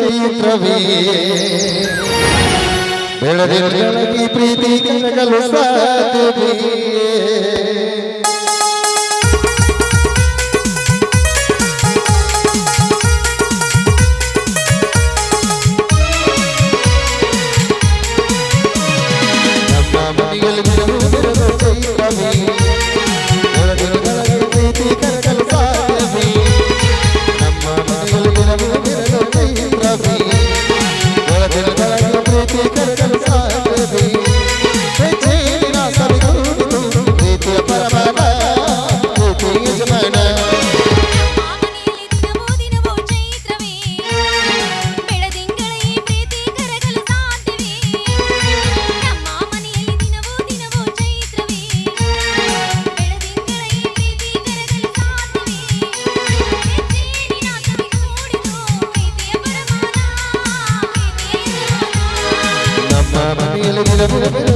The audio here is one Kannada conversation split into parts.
ಚಿತ್ರವೇ ಬೆಳೆದಿ ಪ್ರೀತಿ ಕನಗಲು ಸಾಧುವೇ Gracias.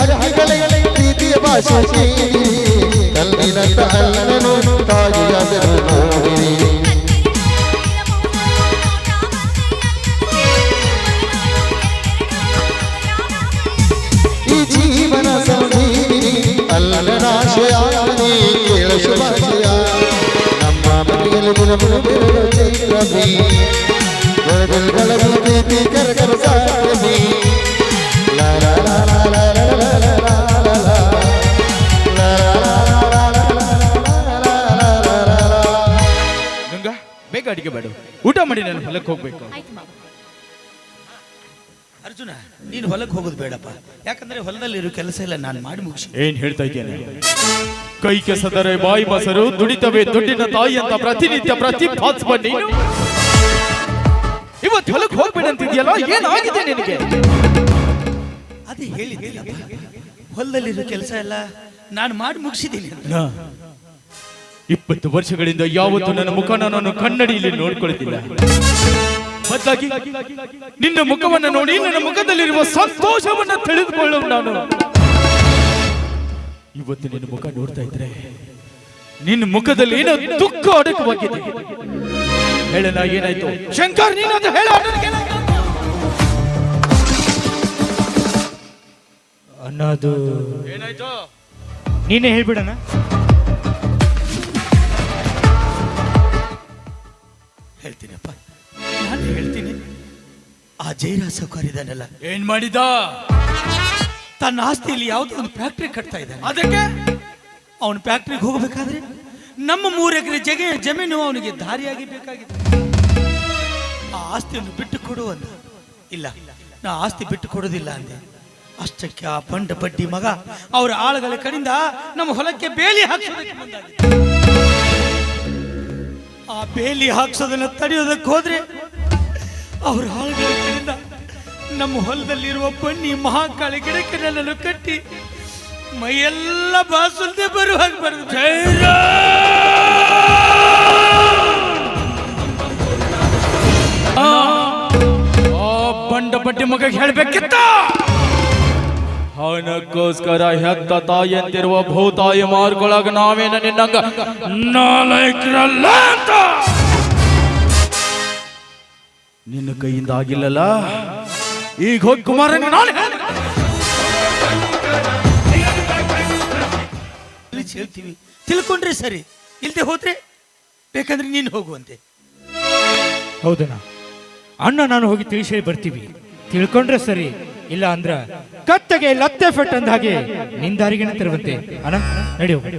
ಹರತಿಗಳೇ ಪ್ರೀತಿಯ ಭಾಷೆ ಕಲ್ಲಿನಂತ ಅಲ್ಲನು ತಾಯಿಯಾದರು ನೋಡಿರಿ ಈ ಜೀವನ ಸಂಜೀವಿನಿ ಅಲ್ಲನಾಶಯ ಕೇಳ ಶುಭಾಶಯ ನಮ್ಮ ಮನೆಯಲ್ಲಿ ದಿನ ದಿನ ಚೈತ್ರ ಬಿ ಗಲಗಲ ಬೇಗ ಅಡಿಗೆ ಬೇಡ ಊಟ ಮಾಡಿ ನಾನು ಹೊಲಕ್ಕೆ ಹೋಗ್ಬೇಕು. ಅರ್ಜುನ ನೀನು ಹೊಲಕ್ಕೆ ಹೋಗೋದು ಬೇಡಪ್ಪ. ಯಾಕಂದ್ರೆ ಹೊಲದಲ್ಲಿರೋ ಕೆಲಸ ಎಲ್ಲ ನಾನು ಮಾಡಿ ಮುಗಿಸಿ ಏನ್ ಹೇಳ್ತಾ ಇದ್ದೇನೆ ಕೈ ಕೆಸದರೆ ಬಾಯಿ ಬಸರು ದುಡಿತವೆ ದುಡ್ಡಿನ ತಾಯಿ ಅಂತ ಪ್ರತಿನಿತ್ಯ ಪ್ರತಿಭಾತ್ವ ನೀನು. ಇವತ್ತು ಹೊಲಕ್ಕೆ ಹೋಗ್ಬೇಡಂತಿದ್ಯಲ್ಲ ಏನಾಗಿದೆ ನಿನಗೆ? ಅದೇ ಹೇಳಿದ್ದೀನಪ್ಪ ಹೊಲದಲ್ಲಿರೋ ಕೆಲಸ ಎಲ್ಲ ನಾನು ಮಾಡಿ ಮುಗಿಸಿದ್ದೀನಿ ಇಪ್ಪತ್ತು ವರ್ಷಗಳಿಂದ ಯಾವತ್ತೂ ನನ್ನ ಮುಖನ ನಾನು ಕನ್ನಡಿಯಲ್ಲಿ ನೋಡ್ಕೊಳ್ತಿಲ್ಲ. ಬದಲಾಗಿ ನಿನ್ನ ಮುಖವನ್ನ ನೋಡಿ ನನ್ನ ಮುಖದಲ್ಲಿರುವ ಸಂತೋಷವನ್ನ ತಿಳಿದುಕೊಳ್ಳುವ ನಾನು. ಇವತ್ತು ನಿನ್ನ ಮುಖ ನೋಡ್ತಾ ಇದ್ರೆ ನಿನ್ನ ಮುಖದಲ್ಲಿ ಏನೋ ದುಃಖ ಅಡಕವಾಗಿದೆ. ಹೇಳನ ಏನಾಯ್ತು? ಶಂಕರ್ ನೀನದು ಹೇಳ. ಅನ್ನೋದು ಏನಾಯ್ತು? ನೀನೇ ಹೇಳ್ಬಿಡಣ. ಸೌಕರ್ ಇದ್ದಾನಲ್ಲ ಏನ್ ಮಾಡಿದ? ತನ್ನ ಆಸ್ತಿಯಲ್ಲಿ ಯಾವುದೋ ಒಂದು ಫ್ಯಾಕ್ಟ್ರಿ ಕಟ್ತಾ ಇದ್ದಾನೆ. ಅದಕ್ಕೆ? ಅವನು ಫ್ಯಾಕ್ಟ್ರಿಗೆ ಹೋಗಬೇಕಾದ್ರೆ ನಮ್ಮ ಮೂರು ಎಕರೆ ಜಗ ಜಮೀನು ಅವನಿಗೆ ದಾರಿಯಾಗಿ ಬೇಕಾಗಿದೆ. ಆ ಆಸ್ತಿಯನ್ನು ಬಿಟ್ಟು ಕೊಡು ಅಂದ. ಇಲ್ಲ ನಾ ಆಸ್ತಿ ಬಿಟ್ಟು ಕೊಡೋದಿಲ್ಲ ಅಂದೆ. ಅಷ್ಟಕ್ಕೆ ಆ ಬಂಡ ಬಡ್ಡಿ ಮಗ ಅವರ ಆಳುಗಳ ಕಡೆಯಿಂದ ನಮ್ಮ ಹೊಲಕ್ಕೆ ಬೇಲಿ ಹಾಕ್ಸೋದಕ್ಕೆ. ಆ ಬೇಲಿ ಹಾಕ್ಸೋದನ್ನ ತಡೆಯೋದಕ್ಕೆ ಹೋದ್ರೆ ಅವ್ರ ಆಳುಗಳ ನಮ್ಮ ಹೊಲದಲ್ಲಿರುವ ಬನ್ನಿ ಮಹಾಕಾಳಿ ಗಿಡಕ್ಕೆ ನನ್ನನ್ನು ಕಟ್ಟಿ ಮೈಯೆಲ್ಲ ಬಾಸುಲ್ದೆ ಬರುವ ಹಾಗೆ ಬರೆದು. ಆ ಬಂಡ ಬಡ್ಡಿ ಮಗ ಹೇಳ್ಬೇಕಿತ್ತ? ಅವನಕ್ಕೋಸ್ಕರ ಹೆತ್ತ ತಾಯಿ ಅಂತಿರುವ ಭೂತಾಯಿ ಮಾರ್ಗೊಳಗ ನಾವೇನ ನಿನ್ನಂಗ ನಾಲ್ಕರಲ್ಲ ನಿನ್ನ ಕೈಯಿಂದ ಆಗಿಲ್ಲಲ್ಲ ಈಗ ಹೋಗಿ ಕುಮಾರ ನಾನು ಹೇಳ್ತೀವಿ. ತಿಳ್ಕೊಂಡ್ರೆ ಸರಿ ಇಲ್ಲದೆ ಹೋದ್ರೆ ಬೇಕಂದ್ರೆ ನೀನು ಹೋಗುವಂತೆ. ಹೌದಣ್ಣ. ಅಣ್ಣ ನಾನು ಹೋಗಿ ತಿಳಿಸಿ ಬರ್ತೀವಿ. ತಿಳ್ಕೊಂಡ್ರೆ ಸರಿ ಇಲ್ಲ ಅಂದ್ರ ಕತ್ತೆಗೆ ಲತ್ತೆ ಫೆಟ್ ಅಂದ ಹಾಗೆ ನಿಂದಾರಿಗೆ ತರುವಂತೆ. ಅಣ್ಣ ನಡಿ ಹೋಗು.